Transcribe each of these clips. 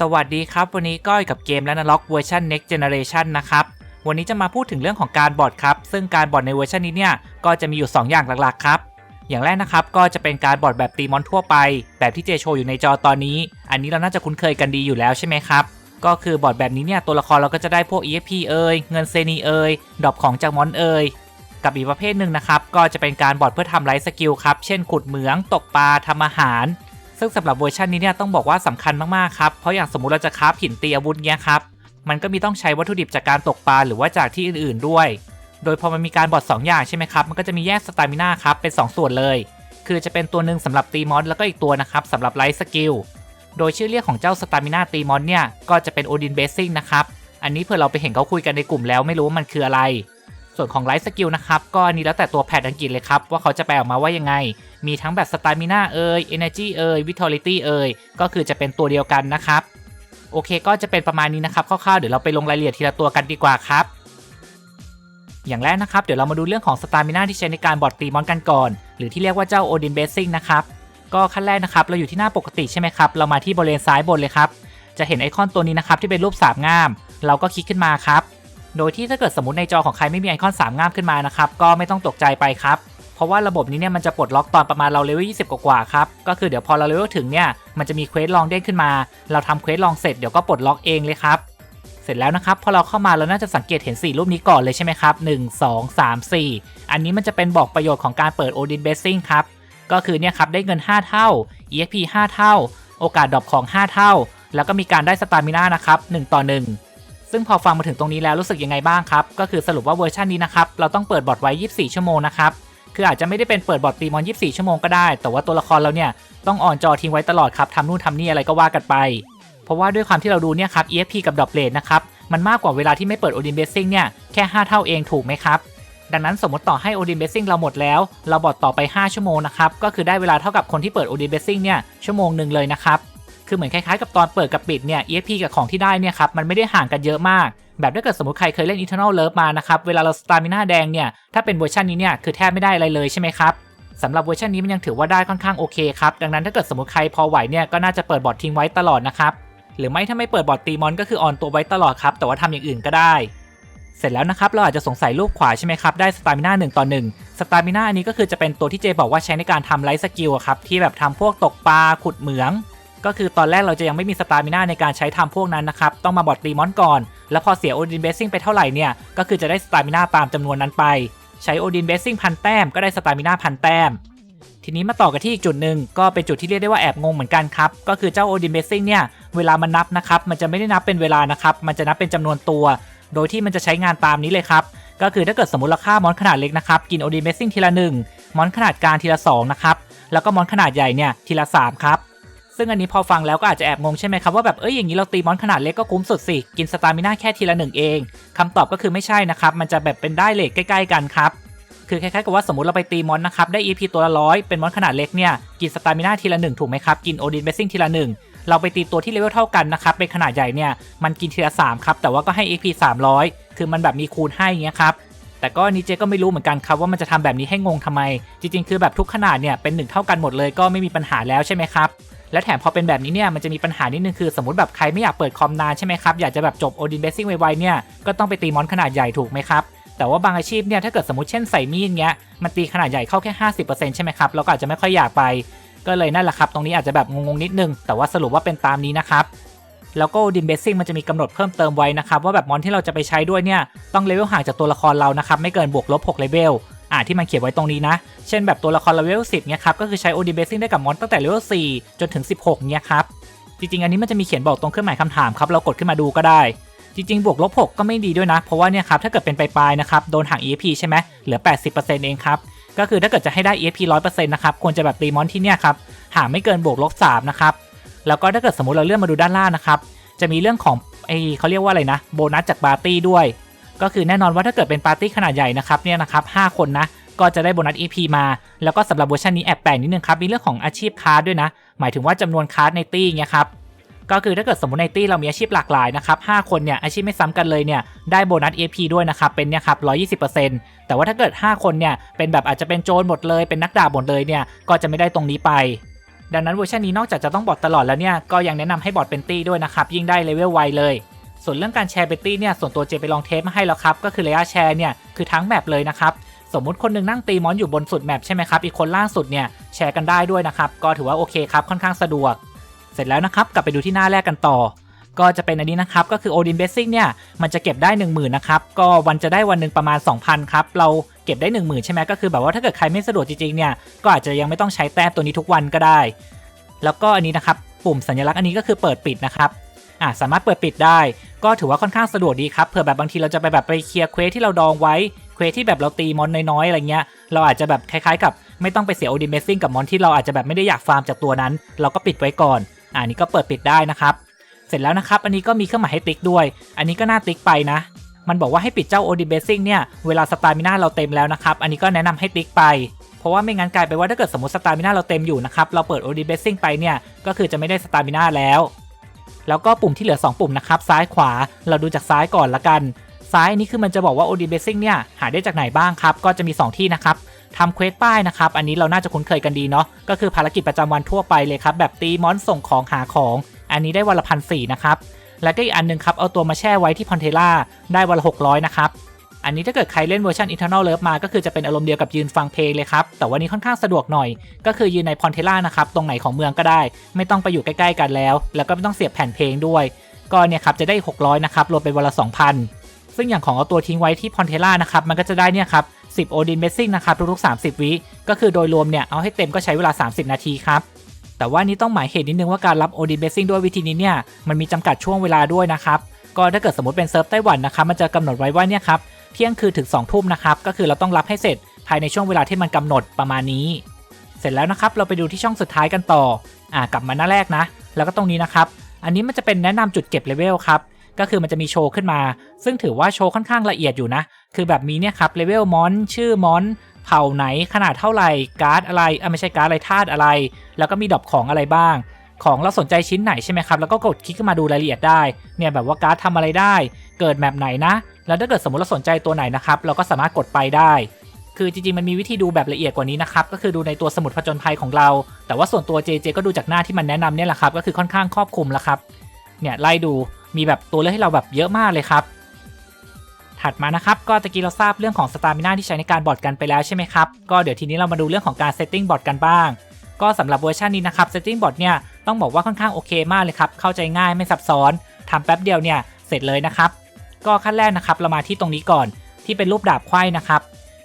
สวัสดีครับ วันนี้ก้อยกับเกมและนล็อกเวอร์ชัน Next Generation นะครับ วันนี้จะมาพูดถึงเรื่องของการบอทครับ ซึ่งการบอทในเวอร์ชันนี้เนี่ย ก็จะมีอยู่ 2 อย่างหลักๆครับ อย่างแรกนะครับ ก็จะเป็นการบอทแบบตีมอนทั่วไป แบบที่เจโชอยู่ในจอตอนนี้ อันนี้เราน่าจะคุ้นเคยกันดีอยู่แล้วใช่ไหมครับ ก็คือบอทแบบนี้เนี่ย ตัวละครเราก็จะได้พวก EXP เอ่ยเงินเซนีเอ่ยดรอปของจากมอนเอ่ยกับอีกประเภทหนึ่งนะครับ ก็จะเป็นการบอทเพื่อทำไลฟ์สกิลครับ เช่นขุดเหมือง ตกปลาทำอาหาร ซึ่งสำหรับเวอร์ชันนี้เนี่ยต้องบอกว่าสำคัญมากๆครับ เพราะอย่างสมมุติเราจะคราฟหินตีอาวุธเงี้ยครับ มันก็มีต้องใช้วัตถุดิบจากการตกปลาหรือว่าจากที่อื่นๆด้วย โดยพอมันมีการบอด2อย่างใช่ไหมครับ มันก็จะมีแยกสตามิน่าครับเป็น 2 ส่วนเลย คือจะเป็นตัวหนึ่งสำหรับตีมอนแล้วก็อีกตัวนะครับสำหรับไลท์สกิล โดยชื่อเรียกของเจ้าสตามิน่าตีมอนเนี่ยก็จะเป็นโอดินเบสซิ่งนะครับ อันนี้เพื่อเราไปเห็นเขาคุยกันในกลุ่มแล้วไม่รู้ว่ามันคืออะไร ส่วนของไลท์สกิลนะครับก็อันนี้แล้วแต่ตัวแพทอังกฤษเลยครับ ว่าเขาจะแปลออกมาว่ายังไง มีทั้งแบบสตามิน่าเอ่ย Energy เอ่ย Vitality เอ่ยก็คือจะเป็นตัวเดียวกันนะครับ โอเคก็จะเป็นประมาณนี้นะครับคร่าวๆเดี๋ยวเราไปลงรายละเอียดทีละตัวกันดีกว่าครับ อย่างแรกนะครับเดี๋ยวเรามาดูเรื่องของสตามิน่าที่ใช้ในการบอดตีมอนกันก่อน หรือที่เรียกว่าเจ้าโอดินเบสซิ่งนะครับก็ขั้นแรกนะครับเราอยู่ที่หน้าปกติใช่ไหมครับ เรามาที่บริเวณซ้ายบนเลยครับจะเห็นไอคอนตัวนี้นะครับที่เป็นรูปสามงาม เราก็คลิกขึ้นมาครับ โดยที่ถ้าเกิดสมมติในจอของใครไม่มีไอคอนสามง่ามขึ้นมานะครับ ก็ไม่ต้องตกใจไปครับ เพราะว่าระบบนี้เนี่ยมันจะปลดล็อกตอนประมาณเราเลเวล20 กว่าๆครับ ก็คือเดี๋ยวพอเราเลเวลถึงเนี่ยมันจะมีเควสลองเด้งขึ้นมา เราทำเควสลองเสร็จเดี๋ยวก็ปลดล็อกเองเลยครับ เสร็จแล้วนะครับพอเราเข้ามาเราน่าจะสังเกตเห็น 4 รูปนี้ก่อนเลยใช่ไหมครับ 1 2 3 4 อันนี้มันจะเป็นบอกประโยชน์ของการเปิด Odin Blessing ครับ ก็คือเนี่ยครับได้เงิน 5 เท่า EXP 5 เท่า โอกาสดรอปของ 5 เท่า แล้วก็มีการได้สตามิน่านะครับ1ต่อ1 ซึ่งพอฟังมาถึงตรงนี้แล้วรู้สึกยังไงบ้างครับ ก็คือสรุปว่าเวอร์ชันนี้นะครับเราต้องเปิดบอทไว้ 24 ชั่วโมงนะครับคืออาจจะไม่ได้เป็นเปิดบอทตีมอน 24 ชั่วโมงก็ได้ แต่ว่าตัวละครเราเนี่ยต้องออนจอทิ้งไว้ตลอดครับทำนู่นทำนี่อะไรก็ว่ากันไป เพราะว่าด้วยความที่เราดูเนี่ยครับ EFP กับดอปเลทนะครับมันมากกว่าเวลาที่ไม่เปิด Odin Blessing เนี่ยแค่ 5 เท่าเองถูกไหมครับดังนั้นสมมติต่อให้ Odin Blessing เราหมดแล้ว เราบอทต่อไป 5 ชั่วโมงนะครับก็คือได้เวลาเท่ากับคนที่เปิด Odin Blessing เนี่ยชั่วโมงหนึ่งเลยนะครับ คือเหมือนคล้ายๆกับตอนเปิดกับปิดเนี่ย EFP กับของที่ได้เนี่ยครับมันไม่ได้ห่างกันเยอะมาก แบบถ้าเกิดสมมติใครเคยเล่น Eternal Love มานะครับเวลาเราสตามิน่าแดงเนี่ยถ้าเป็นเวอร์ชันนี้เนี่ยคือแทบไม่ได้อะไรเลยใช่ไหมครับสำหรับเวอร์ชันนี้มันยังถือว่าได้ค่อนข้างโอเคครับดังนั้นถ้าเกิดสมมติใครพอไหวเนี่ยก็น่าจะเปิดบอททิ้งไว้ตลอดนะครับหรือไม่ถ้าไม่เปิดบอทตีมอนก็คือออนตัวไว้ตลอดครับแต่ว่าทำอย่างอื่นก็ได้เสร็จแล้วนะครับเราอาจจะสงสัยรูปขวาใช่ไหมครับได้สตามิน่าหนึ่งต่อหนึ่งสตามิน่าอันนี้ก็คือจะเป็นตัวที่เจบอกว่าใช้ในการทำไลฟ์สกิลครับที่แบบทำพวกตกปลาขุดเหมือง ก็คือตอนแรกเราจะยังไม่มีสตามิน่าในการใช้ทำพวกนั้นนะครับ ต้องมาบอทตีมอนก่อน แล้วพอเสียโอดินเบสซิ่งไปเท่าไหร่เนี่ย ก็คือจะได้สตามิน่าตามจำนวนนั้นไป ใช้โอดินเบสซิ่งพันแต้มก็ได้สตามิน่าพันแต้ม ทีนี้มาต่อกันที่อีกจุดหนึ่งก็เป็นจุดที่เรียกได้ว่าแอบงงเหมือนกันครับ ก็คือเจ้าโอดินเบสซิ่งเนี่ย เวลามันนับนะครับ มันจะไม่ได้นับเป็นเวลานะครับ มันจะนับเป็นจำนวนตัว โดยที่มันจะใช้งานตามนี้เลยครับ ก็คือถ้าเกิดสมมติเราฆ่ามอนขนาดเล็กนะครับ กินโอดินเบสซิ่งทีละ1มอนขนาดกลางทีละ2นะครับ แล้วก็มอนขนาดใหญ่เนี่ยทีละ3ครับ ซึ่งอันนี้พอฟังแล้วก็อาจจะแอบงงใช่ไหมครับว่าแบบเอ้ยอย่างนี้เราตีมอนขนาดเล็กก็คุ้มสุดสิ กินสตามิน่าแค่ทีละหนึ่งเองคำตอบก็คือไม่ใช่นะครับ มันจะแบบเป็นได้เลทใกล้ ๆ กันครับ คือคล้ายๆกับว่าสมมติเราไปตีมอนนะครับได้ EP ตัวละร้อยเป็นมอนขนาดเล็กเนี่ยกินสตามิน่าทีละหนึ่งถูกไหมครับกินโอดินเบสซิ่งทีละหนึ่งเราไปตีตัวที่เลเวลเท่ากันนะครับเป็นขนาดใหญ่เนี่ยมันกินทีละสามครับแต่ว่าก็ให้ EP 300 คือมันแบบมีคูณให้เงี้ยครับแต่ก็นีเจก็ไม่รู้เหมือนกันครับว่ามันจะทำแบบนี้ให้งงทำไม จริงๆ คือแบบทุกขนาดเนี่ยเป็นหนึ่งเท่ากันหมดเลยก็ไม่มีปัญหาแล้วใช่ไหมครับ และแถมพอเป็นแบบนี้เนี่ยมันจะมีปัญหานิดนึงคือสมมติแบบใครไม่อยากเปิดคอมนานใช่ไหมครับอยากจะแบบจบโอดินเบสซิ่งไวๆเนี่ยก็ต้องไปตีมอนขนาดใหญ่ถูกไหมครับแต่ว่าบางอาชีพเนี่ยถ้าเกิดสมมติเช่นใส่มีดเงี้ยมันตีขนาดใหญ่เข้าแค่ 50%ใช่ไหมครับเราก็อาจจะไม่ค่อยอยากไป ก็เลยนั่นแหละครับ ตรงนี้อาจจะแบบงงๆนิดนึง แต่ว่าสรุปว่าเป็นตามนี้นะครับแล้วก็ดินเบสซิ่งมันจะมีกำหนดเพิ่มเติมไว้นะครับว่าแบบมอนที่เราจะไปใช้ด้วยเนี่ยต้องเลเวลห่างจากตัวละครเรานะครับไม่เกินบวกลบ6เลเวล อ่าที่มันเขียนไว้ตรงนี้นะ เช่นแบบตัวละครเลเวล10เนี่ยครับก็คือใช้โอดิเบสซิ่งได้กับมอนตั้งแต่เลเวล4จนถึง 16เนี่ยครับจริงๆ อันนี้มันจะมีเขียนบอกตรงเครื่องหมายคำถามครับเรากดขึ้นมาดูก็ได้ จริง ๆ บวกลบ 6 ก็ไม่ดีด้วยนะ เพราะว่าเนี่ยครับถ้าเกิดเป็นปลายๆนะครับโดนห่าง EFP ใช่ไหมเหลือ 80%เองครับก็คือถ้าเกิดจะให้ได้ EFP 100%นะครับควรจะแบบตีมอนที่เนี่ยครับห่างไม่เกินบวกลบ3นะครับแล้วก็ถ้าเกิดสมมติเราเลื่อนมาดูด้านล่างนะครับจะมีเรื่องของไอเขาเรียกว่าอะไรนะโบนัสจากปาร์ตี้ด้วย ก็คือแน่นอนว่าถ้าเกิดเป็นปาร์ตี้ขนาดใหญ่นะครับเนี่ยนะครับ5คนนะก็จะได้โบนัส EP มา แล้วก็สำหรับเวอร์ชันนี้แอบแปลกนิดนึงครับมีเรื่องของอาชีพคาร์ดด้วยนะ หมายถึงว่าจำนวนคาร์ดในตี้เงี้ยครับก็คือถ้าเกิดสมมติในตี้เรามีอาชีพหลากหลายนะครับ5คนเนี่ยอาชีพไม่ซ้ำกันเลยเนี่ยได้โบนัส AP ด้วยนะครับเป็นเนี่ยครับ 120%แต่ว่าถ้าเกิด 5 คนเนี่ยเป็นแบบอาจจะเป็นโจรหมดเลยเป็นนักดาบหมดเลยเนี่ยก็จะไม่ได้ตรงนี้ไป ดังนั้นเวอร์ชันนี้นอกจากจะต้องบอทตลอดแล้วเนี่ยก็ยังแนะนำให้บอทเป็นตี้ด้วยนะครับยิ่งได้เลเวลไวเลย ส่วนเรื่องการแชร์เป็นตี้เนี่ยส่วนตัวเจไปลองเทสมาให้แล้วครับก็คือระยะแชร์เนี่ยคือทั้งแมปเลยนะครับสมมุติคนหนึงนั่งตีมอนอยู่บนสุดแมปใช่ไหมครับอีกคนล่างสุดเนี่ยแชร์กันได้ด้วยนะครับก็ถือว่าโอเคครับค่อนข้างสะดวก เสร็จแล้วนะครับกลับไปดูที่หน้าแรกกันต่อ ก็จะเป็นอันนี้นะครับก็คือ Odin Basic เนี่ยมันจะเก็บได้ 10,000นะครับก็วันจะได้วันหนึ่งประมาณ 2,000ครับเราเก็บได้ 10,000 ใช่ไหมก็คือแบบว่าถ้าเกิดใครไม่สะดวกจริงๆเนี่ยก็อาจจะยังไม่ต้องใช้แต้มตัวนี้ทุกวันก็ได้ แล้วก็อันนี้นะครับปุ่มสัญลักษณ์อันนี้ก็คือเปิดปิดนะครับ อ่าสามารถเปิดปิดได้ ก็ถือว่าค่อนข้างสะดวกดีครับเผื่อแบบบางทีเราจะไปแบบไปเคลียร์เควสที่เราดองไว้เควสที่แบบเราตีมอนน้อยๆอะไรเงี้ยเราอาจจะแบบคล้ายๆ กับไม่ต้องไปเสียโอดิเมซิ่งกับมอนที่เราอาจจะแบบไม่ได้อยากฟาร์มจากตัวนั้น เราก็ปิดไว้ก่อนอ่านี้ก็เปิดปิดได้นะครับ เสร็จแล้วนะครับ อันนี้ก็มีเครื่องหมายให้ติ๊กด้วย อันนี้ก็น่าติ๊กไปนะ มันบอกว่าให้ปิดเจ้าโอดิเบซิ่งเนี่ย เวลาสตามิน่าเราเต็มแล้วนะครับ อันนี้ก็แนะนำให้ติ๊กไป เพราะว่าไม่งั้นกลายไปว่าถ้าเกิดสมมติสตามิน่าเราเต็มอยู่นะครับ เราเปิดโอดิเบซิ่งไปเนี่ย ก็คือจะไม่ได้สตามิน่าแล้ว แล้วก็ปุ่มที่เหลือ 2 ปุ่มนะครับ ซ้ายขวาเราดูจากซ้ายก่อนละกัน ซ้ายนี่คือมันจะบอกว่า OD Basing เนี่ย หาได้จากไหนบ้างครับ ก็จะมี 2 ที่นะครับทำเควสป้ายนะครับ อันนี้เราน่าจะคุ้นเคยกันดีเนาะก็คือภารกิจประจำวันทั่วไปเลยครับ แบบตีมอนส่งของหาของ อันนี้ได้วันละพันสี่นะครับ แล้วก็อีกอันหนึงครับเอาตัวมาแช่ไว้ที่พอนเทล่าได้วันละ600นะครับ อันนี้ถ้าเกิดใครเล่นเวอร์ชัน Eternal Love มาก็คือจะเป็นอารมณ์เดียวกับยืนฟังเพลงเลยครับ แต่วันนี้ค่อนข้างสะดวกหน่อย ก็คือยืนในพอนเทล่านะครับ ตรงไหนของเมืองก็ได้ ไม่ต้องไปอยู่ใกล้ๆกันแล้ว แล้วก็ไม่ต้องเสียบแผ่นเพลงด้วย ก็เนี่ยครับจะได้ 600 นะครับรวมเป็นวันละ 2,000 ซึ่งอย่างของเอาตัวทิ้งไว้ที่พอนเทล่านะครับมันก็จะได้เนี่ยครับ10โอดินเบสซิ่งนะครับทุกๆ30 วิก็คือโดยรวมเนี่ยเอาให้เต็มก็ใช้เวลา 30 นาทีครับแต่ว่านี้ต้องหมายเหตุนิดนึงว่าการรับโอดินเบสซิ่งด้วยวิธีนี้เนี่ยมันมีจำกัดช่วงเวลาด้วยนะครับก็ถ้าเกิดสมมติเป็นเซิร์ฟไต้หวันนะครับมันจะกำหนดไว้ว่าเนี่ยครับ เที่ยงคืนถึง2ทุ่มนะครับก็คือเราต้องรับให้เสร็จภายในช่วงเวลาที่มันกำหนดประมาณนี้ เสร็จแล้วนะครับเราไปดูที่ช่องสุดท้ายกันต่ออ่ากลับมาหน้าแรกนะ แล้วก็ตรงนี้นะครับ อันนี้มันจะเป็นแนะนำจุดเก็บเลเวลครับก็คือมันจะมีโชว์ขึ้นมา ซึ่งถือว่าโชว์ค่อนข้างละเอียดอยู่นะ คือแบบมีเนี่ยครับเลเวลมอนชื่อมอนเผ่าไหนขนาดเท่าไหร่การ์ดอะไรอะไม่ใช่การ์ดอะไรธาตุอะไร แล้วก็มีดรอปของอะไรบ้าง ของเราสนใจชิ้นไหนใช่ไหมครับแล้วก็กดคลิกขึ้นมาดูรายละเอียดได้เนี่ยแบบว่าการ์ดทำอะไรได้ เกิดแมปไหนนะ แล้วถ้าเกิดสมมติเราสนใจตัวไหนนะครับเราก็สามารถกดไปได้ คือจริงๆมันมีวิธีดูแบบละเอียดกว่านี้นะครับก็คือดูในตัวสมุดผจญภัยของเรา แต่ว่าส่วนตัว JJ ก็ดูจากหน้าที่มันแนะนำเนี่ยแหละครับก็คือค่อนข้างครอบคลุมแล้วครับเนี่ยไล่ดูมีแบบตัวเลือกให้เราแบบเยอะมากเลยครับถัดมานะครับก็ตะกี้เราทราบเรื่องของสตามิน่าที่ใช้ในการบอทกันไปแล้วใช่ไหมครับก็เดี๋ยวทีนี้เรามาดูเรื่องของการเซตติ้งบอทกันบ้าง ก็สำหรับเวอร์ชันนี้นะครับเซตติ้งบอทเนี่ยต้องบอกว่าค่อนข้างโอเคมากเลยครับเข้าใจง่ายไม่ซับซ้อนทำแป๊บเดียวเนี่ยเสร็จเลยนะครับ ก็ขั้นแรกนะครับเรามาที่ตรงนี้ก่อนที่เป็นรูปดาบไขว้นะครับ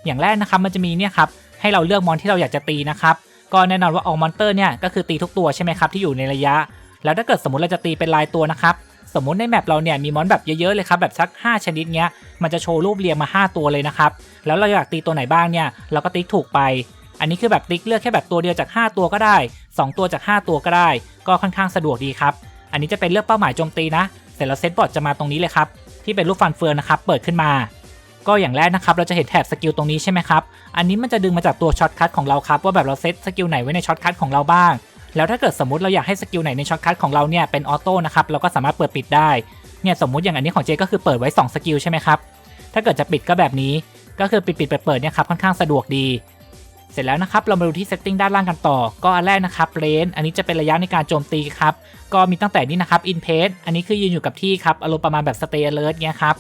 อย่างแรกนะครับมันจะมีเนี่ยครับให้เราเลือกมอนที่เราอยากจะตีนะครับก็แน่นอนว่าออกมอนเตอร์เนี่ยก็คือตีทุกตัวใช่ไหมครับที่อยู่ในระยะ แล้วถ้าเกิดสมมติเราจะตีเป็นลายตัวนะครับสมมุติในแมปเราเนี่ยมีมอนแบบเยอะๆเลยครับแบบสัก 5 ชนิดเนี้ยมันจะโชว์รูปเรียงมา 5 ตัวเลยนะครับแล้วเราอยากตีตัวไหนบ้างเนี่ยเราก็ติ๊กถูกไป อันนี้คือแบบติ๊กเลือกแค่แบบตัวเดียวจาก 5 ตัวก็ได้ 2 ตัวจาก 5 ตัวก็ได้ ก็ค่อนข้างสะดวกดีครับอันนี้จะเป็นเลือกเป้าหมายโจมตีนะ ร็จแล้วเซตบอทจะมาตรงนี้เลยครับ ที่เป็นรูปฟันเฟืองนะครับ เปิดขึ้นมา ก็อย่างแรกนะครับ เราจะเห็นแถบสกิลตรงนี้ใช่ไหมครับ อันนี้มันจะดึงมาจากตัวช็อตคัทของเราครับ ว่าแบบเราเซตสกิลไหนไว้ในช็อตคัทของเราบ้าง แล้วถ้าเกิดสมมติเราอยากให้สกิลไหนในช็อตคัทของเราเนี่ยเป็นออโต้นะครับ เราก็สามารถเปิดปิดได้ เนี่ยสมมุติอย่างอันนี้ของเจก็คือเปิดไว้2สกิลใช่ไหมครับ ถ้าเกิดจะปิดก็แบบนี้ ก็คือปิดปิดเปิดเปิดเนี่ยครับค่อนข้างสะดวกดี เสร็จแล้วนะครับเรามาดูที่ setting ด้านล่างกันต่อ ก็อันแรกนะครับ range อันนี้จะเป็นระยะในการโจมตีครับ ก็มีตั้งแต่นี้นะครับ in pace อันนี้คือยืนอยู่กับที่ครับอารมณ์ประมาณแบบ stay alert เงี้ยครับ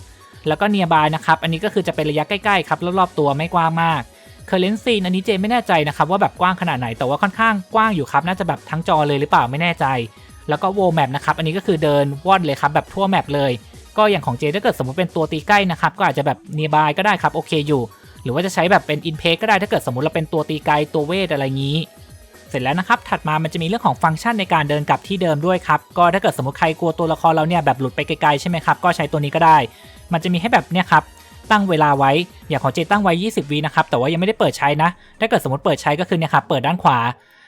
แล้วก็ nearby นะครับ อันนี้ก็คือจะเป็นระยะใกล้ๆครับรอบๆตัวไม่กว้างมาก current scene อันนี้เจไม่แน่ใจนะครับว่าแบบกว้างขนาดไหน แต่ว่าค่อนข้างกว้างอยู่ครับ น่าจะแบบทั้งจอเลยหรือเปล่าไม่แน่ใจ แล้วก็ world map นะครับ อันนี้ก็คือเดินว่อนเลยครับแบบทั่วแมปเลย ก็อย่างของเจถ้าเกิดสมมติเป็นตัวตีใกล้นะครับ ก็อาจจะแบบ nearby ก็ได้ครับโอเคอยู่ หรือว่าจะใช้แบบเป็น in p a ก็ได้ถ้าเกิดสมมติเราเป็นตัวตีไกลตัวเวทอะไรงี้ เสร็จแล้วนะครับ ถัดมามันจะมีเรื่องของฟังก์ชันในการเดินกลับที่เดิมด้วยครับ ก็ถ้าเกิดสมมติใครกลัวตัวละครเราเนี่ยแบบหลุดไปไกลๆใช่ไหมครับ ก็ใช้ตัวนี้ก็ได้ มันจะมีให้แบบเนี่ยครับตั้งเวลาไว้ อย่างของเจตั้งไว้ 20วินะครับ แต่ว่ายังไม่ได้เปิดใช้นะ ถ้าเกิดสมมติเปิดใช้ก็คือเนี่ยครับเปิดด้านขวา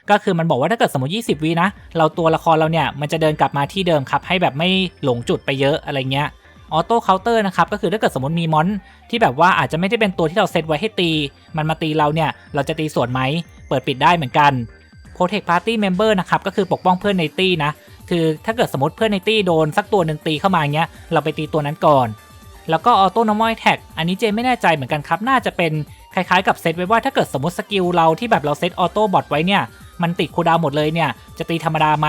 ก็คือมันบอกว่าถ้าเกิดสมมติ 20วินะ เราตัวละครเราเนี่ยมันจะเดินกลับมาที่เดิมครับ ให้แบบไม่หลงจุดไปเยอะอะไรเงี้ย ออโต้เคาน์เตอร์นะครับก็คือถ้าเกิดสมมติมีมอนที่แบบว่าอาจจะไม่ได้เป็นตัวที่เราเซตไว้ให้ตี มันมาตีเราเนี่ย เราจะตีสวนไหม เปิดปิดได้เหมือนกัน Protect Party Member นะครับก็คือปกป้องเพื่อนในตี้นะ คือถ้าเกิดสมมติเพื่อนในตี้โดนสักตัวหนึ่งตีเข้ามาเงี้ยเราไปตีตัวนั้นก่อน แล้วก็ Auto Normal Attack อันนี้เจไม่แน่ใจเหมือนกันครับ น่าจะเป็นคล้ายๆกับเซตไว้ว่าถ้าเกิดสมมติสกิลเราที่แบบเราเซตออโต้บอทไว้เนี่ย มันติดคูดาวหมดเลยเนี่ยจะตีธรรมดาไหม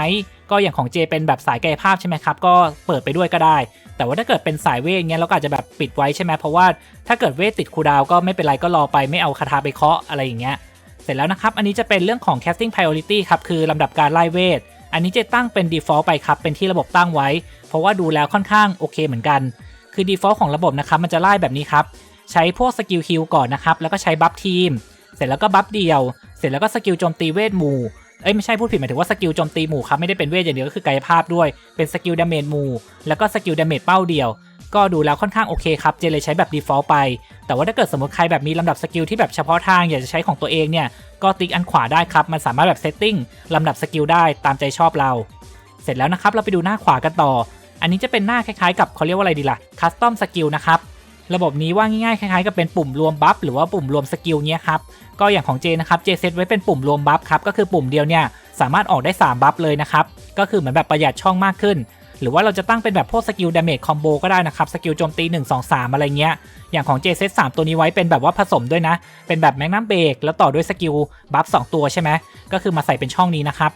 ก็อย่างของเจเป็นแบบสายกายภาพใช่ไหมครับก็เปิดไปด้วยก็ได้ แต่ว่าถ้าเกิดเป็นสายเวทเงี้ยเราก็อาจจะแบบปิดไว้ใช่ไหมเพราะว่าถ้าเกิดเวทติดคูดาวก็ไม่เป็นไรก็รอไปไม่เอาคาถาไปเคาะอะไรอย่างเงี้ยเสร็จแล้วนะครับ อันนี้จะเป็นเรื่องของ casting priority ครับ คือลำดับการไล่เวท อันนี้จะตั้งเป็น default ไปครับ เป็นที่ระบบตั้งไว้ เพราะว่าดูแล้วค่อนข้างโอเคเหมือนกัน คือ default ของระบบนะครับ มันจะไล่แบบนี้ครับ ใช้พวกสกิลฮิลก่อนนะครับ แล้วก็ใช้บัฟทีม เสร็จแล้วก็บัฟเดียว ร็จแล้วก็สกิลโจมตีเวทหมู่เอ้ยไม่ใช่พูดผิดหมายถึงว่าสกิลโจมตีหมู่ครับไม่ได้เป็นเวทอย่างเดียวก็คือกายภาพด้วยเป็นสกิลดาเมจหมู่แล้วก็สกิลดาเมจเป้าเดียว ก็ดูแล้วค่อนข้างโอเคครับเจเลยใช้แบบ default ไป แต่ว่าถ้าเกิดสมมติใครแบบมีลำดับสกิลที่แบบเฉพาะทางอยากจะใช้ของตัวเองเนี่ยก็ติ๊กอันขวาได้ครับมันสามารถแบบเซตติ้งลำดับสกิลได้ตามใจชอบเรา เสร็จแล้วนะครับเราไปดูหน้าขวากันต่อ อันนี้จะเป็นหน้าคล้ายๆ กับเขาเรียกว่าอะไรดีล่ะคัสตอมสกิลนะครับ ระบบนี้ว่าง่ายๆคล้ายๆกับเป็นปุ่มรวมบัฟหรือว่าปุ่มรวมสกิลเนี้ยครับก็อย่างของเจนะครับเจเซตไว้เป็นปุ่มรวมบัฟครับก็คือปุ่มเดียวเนี่ยสามารถออกได้ 3 บัฟเลยนะครับก็คือเหมือนแบบประหยัดช่องมากขึ้น หรือว่าเราจะตั้งเป็นแบบพวกสกิลดาเมจคอมโบก็ได้นะครับสกิลโจมตี 1 2 3 อะไรเงี้ยอย่างของ j เซต3ตัวนี้ไว้เป็นแบบว่าผสมด้วยนะ เป็นแบบแมกนัมเบรกแล้วต่อด้วยสกิลบัฟ2ตัวใช่ไหมก็คือมาใส่เป็นช่องนี้นะครับ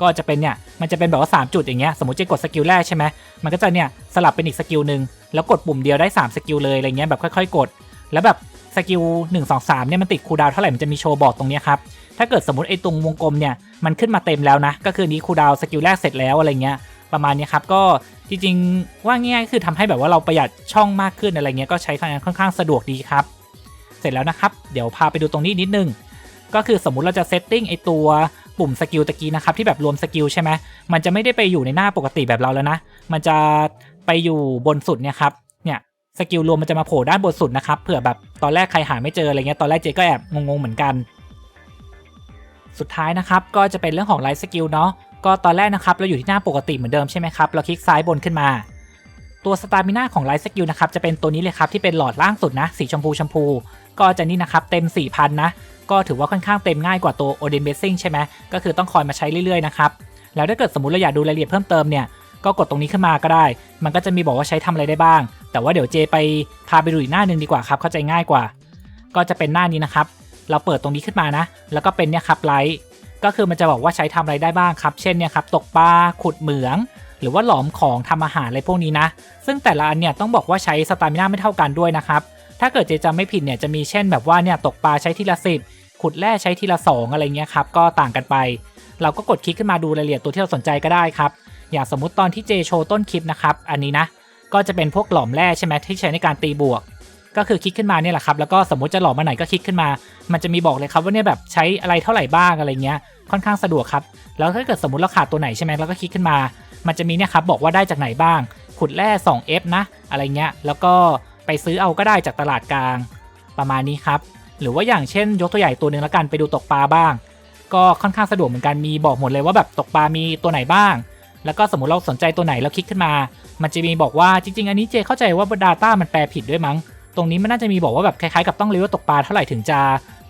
ก็จะเป็นเนี่ยมันจะเป็นแบบว่า 3 จุดอย่างเงี้ยสมมติเจกดสกิลแรกใช่ไหมมันก็จะเนี่ยสลับเป็นอีกสกิลหนึ่ง แล้วกดปุ่มเดียวได้3สกิลเลยอะไรเงี้ยแบบค่อยๆ กด แล้วแบบสกิล1 2 3เนี่ยมันติดคูดาวเท่าไหร่มันจะมีโชว์บอกตรงเนี้ยครับถ้าเกิดสมมติไอ้ตรงวงกลมเนี่ยมันขึ้นมาเต็มแล้วนะก็คือนี้คูดาวสกิลแรกเสร็จแล้วอะไรเงี้ยประมาณนี้ครับก็จริงๆว่าง่ายคือทำให้แบบว่าเราประหยัดช่องมากขึ้นอะไรเงี้ยก็ใช้งานค่อนข้างสะดวกดีครับ เสร็จแล้วนะครับ เดี๋ยวพาไปดูตรงนี้นิดนึง ก็คือสมมุติเราจะเซตติ้งไอตัวปุ่มสกิลตะกี้นะครับที่แบบรวมสกิลใช่ไหมมันจะไม่ได้ไปอยู่ในหน้าปกติแบบเราแล้วนะ มันจะ ไปอยู่บนสุดเนี่ยครับเนี่ยสกิลรวมมันจะมาโผล่ด้านบนสุดนะครับเผื่อแบบตอนแรกใครหาไม่เจออะไรเงี้ยตอนแรกเจก็แอบงงๆเหมือนกัน สุดท้ายนะครับก็จะเป็นเรื่องของไลท์สกิลเนาะก็ตอนแรกนะครับเราอยู่ที่หน้าปกติเหมือนเดิมใช่ไหมครับเราคลิกซ้ายบนขึ้นมาตัวสตามิน่าของไลท์สกิลนะครับจะเป็นตัวนี้เลยครับที่เป็นหลอดล่างสุดนะ สีชมพูชมพู ก็จะนี่นะครับเต็ม 4,000 นะ ก็ถือว่าค่อนข้างเต็มง่ายกว่าตัว Odin Blessing ใช่ไหมก็คือต้องคอยมาใช้เรื่อยๆนะครับ แล้วถ้าเกิดสมมติเราอยากดูรายละเอียดเพิ่มเติมเนี่ย ก็กดตรงนี้ขึ้นมาก็ได้ มันก็จะมีบอกว่าใช้ทำอะไรได้บ้าง แต่ว่าเดี๋ยวเจไปพาไปดูอีกหน้าหนึ่งดีกว่าครับเข้าใจง่ายกว่า ก็จะเป็นหน้านี้นะครับ เราเปิดตรงนี้ขึ้นมานะ แล้วก็เป็นเนี่ยครับไลท์ก็คือมันจะบอกว่าใช้ทำอะไรได้บ้างครับ เช่นเนี่ยครับตกปลาขุดเหมือง หรือว่าหลอมของทำอาหารอะไรพวกนี้นะ ซึ่งแต่ละอันเนี่ยต้องบอกว่าใช้สตามิน่าไม่เท่ากันด้วยนะครับถ้าเกิดเจจำไม่ผิดเนี่ยจะมีเช่นแบบว่าเนี่ยตกปลาใช้ทีละสิบขุดแร่ใช้ทีละสองอะไรเงี้ยครับ ก็ต่างกันไป เราก็กดคลิกขึ้นมาดูรายละเอียดตัวที่เราสนใจก็ได้ครับ อย่างสมมุติตอนที่เจโชว์ต้นคลิปนะครับ อันนี้นะ ก็จะเป็นพวกหลอมแร่ใช่ไหมที่ใช้ในการตีบวก ก็คือคลิกขึ้นมาเนี่ยแหละครับ แล้วก็สมมติจะหลอมมาไหนก็คลิกขึ้นมา มันจะมีบอกเลยครับว่าเนี่ยแบบใช้อะไรเท่าไหร่บ้างอะไรเงี้ย ค่อนข้างสะดวกครับ แล้วถ้าเกิดสมมติเราขาดตัวไหนใช่ไหมเราก็คลิกขึ้นมา มันจะมีเนี่ยครับบอกว่าได้จากไหนบ้าง ขุดแร่ 2F นะ อะไรเงี้ย แล้วก็ไปซื้อเอาก็ได้จากตลาดกลาง ประมาณนี้ครับ หรือว่าอย่างเช่น ยกตัวอย่ตัวหนึ่งแล้วกันไปดูตกปลาบ้าง ก็ค่อนข้างสะดวกเหมือนกัน มีบอกหมดเลยว่าแบบตกปลามีตัวไหนบ้าง แล้วก็สมมติเราสนใจตัวไหนเราคลิกขึ้นมา มันจะมีบอกว่าจริง ๆ อันนี้เจเข้าใจว่า Data มันแปลผิดด้วยมั้ง ตรงนี้มันน่าจะมีบอกว่าแบบคล้ายๆกับต้องเลเวลตกปลาเท่าไหร่ถึงจะ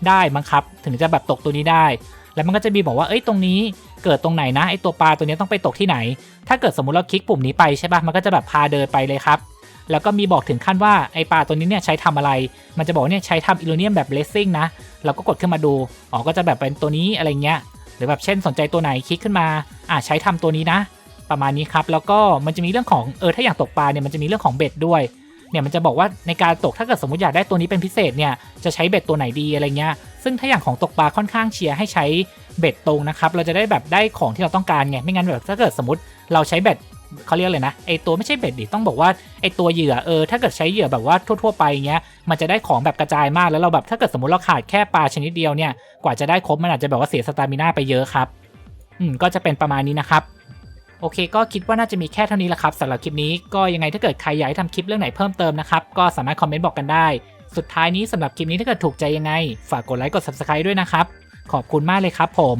ได้มั้งครับ ถึงจะแบบตกตัวนี้ได้ แล้วมันก็จะมีบอกว่าเอ้ยตรงนี้เกิดตรงไหนนะไอตัวปลาตัวนี้ต้องไปตกที่ไหน ถ้าเกิดสมมติเราคลิกปุ่มนี้ไปใช่ปะมันก็จะแบบพาเดินไปเลยครับแล้วก็มีบอกถึงขั้นว่าไอปลาตัวนี้เนี่ยใช้ทำอะไร มันจะบอกเนี่ยใช้ทำอิลูเนียมแบบเลสซิ่งนะ เราก็กดขึ้นมาดู อ๋อ ก็จะแบบเป็นตัวนี้อะไรเงี้ย หรือแบบเช่นสนใจตัวไหนคลิกขึ้นมา อ่าใช้ทำตัวนี้นะ ประมาณนี้ครับ แล้วก็มันจะมีเรื่องของเออถ้าอย่างตกปลาเนี่ยมันจะมีเรื่องของเบ็ดด้วยเนี่ยมันจะบอกว่าในการตกถ้าเกิดสมมติอยากได้ตัวนี้เป็นพิเศษเนี่ยจะใช้เบ็ดตัวไหนดีอะไรเงี้ยซึ่งถ้าอย่างของตกปลาค่อนข้างเชียร์ให้ใช้เบ็ดตรงนะครับเราจะได้แบบได้ของที่เราต้องการไงไม่งั้นแบบถ้าเกิดสมมติเราใช้เบ็ดเขาเรียกเลยนะไอตัวไม่ใช่เบ็ดดิต้องบอกว่าไอตัวเหยื่อเออถ้าเกิดใช้เหยื่อแบบว่าทั่ว ๆ ไปเงี้ยมันจะได้ของแบบกระจายมากแล้วเราแบบถ้าเกิดสมมติเราขาดแค่ปลาชนิดเดียวเนี่ยกว่าจะได้ครบมันอาจจะแบบว่าเสียสตามิน่าไปเยอะครับอืมก็จะเป็นประมาณนี้นะครับ โอเค ก็คิดว่าน่าจะมีแค่เท่านี้แหละครับสำหรับคลิปนี้ก็ยังไงถ้าเกิดใครอยากให้ทำคลิปเรื่องไหนเพิ่มเติมนะครับก็สามารถคอมเมนต์บอกกันได้ สุดท้ายนี้สำหรับคลิปนี้ถ้าเกิดถูกใจยังไง ฝากกดไลค์กด subscribe ด้วยนะครับขอบคุณมากเลยครับผม